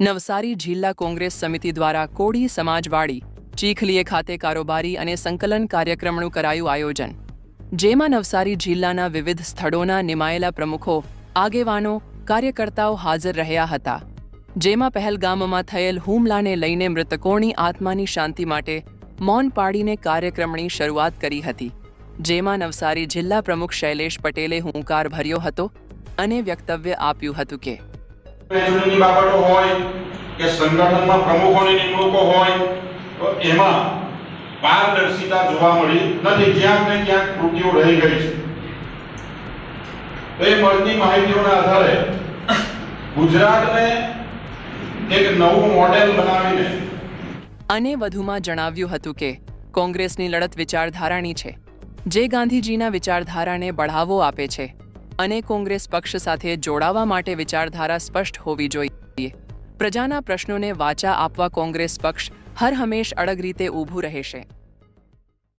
નવસારી જિલ્લા કોંગ્રેસ સમિતિ દ્વારા કોળી સમાજવાડી, ચીખલીએ ખાતે કારોબારી અને સંકલન કાર્યક્રમનું કરાયું આયોજન. જેમાં નવસારી જિલ્લાના વિવિધ સ્થળોના નિમાયેલા પ્રમુખો, આગેવાનો, કાર્યકર્તાઓ હાજર રહ્યા હતા. જેમાં પહેલગામમાં થયેલ હુમલાને લઈને મૃતકોની આત્માની શાંતિ માટે મૌન પાડીને કાર્યક્રમની શરૂઆત કરી હતી. જેમાં નવસારી જિલ્લા પ્રમુખ શૈલેષ પટેલે હુંકાર ભર્યો હતો અને વ્યક્તવ્ય આપ્યું હતું કે ચૂંટણીની બાબતો હોય કે સંગઠનમાં પ્રમુખોની નિમણૂકો હોય, તો એમાં પારદર્શિતા જોવા મળી નથી. ક્યાંક ને ક્યાંક ત્રુટીઓ રહી ગઈ છે. તો એ મળતી માહિતીઓના આધારે ગુજરાતને એક નવું મોડેલ બનાવીને અને વધુમાં જણાવ્યું હતું કે કોંગ્રેસની લડત વિચારધારાની છે. જે ગાંધીજીના વિચારધારાને બઢાવો આપે છે. અને કોંગ્રેસ પક્ષ સાથે જોડાવા માટે વિચારધારા સ્પષ્ટ હોવી જોઈએ. પ્રજાના પ્રશ્નોને વાચા આપવા કોંગ્રેસ પક્ષ હર હંમેશ અડગ રીતે ઊભું રહેશે.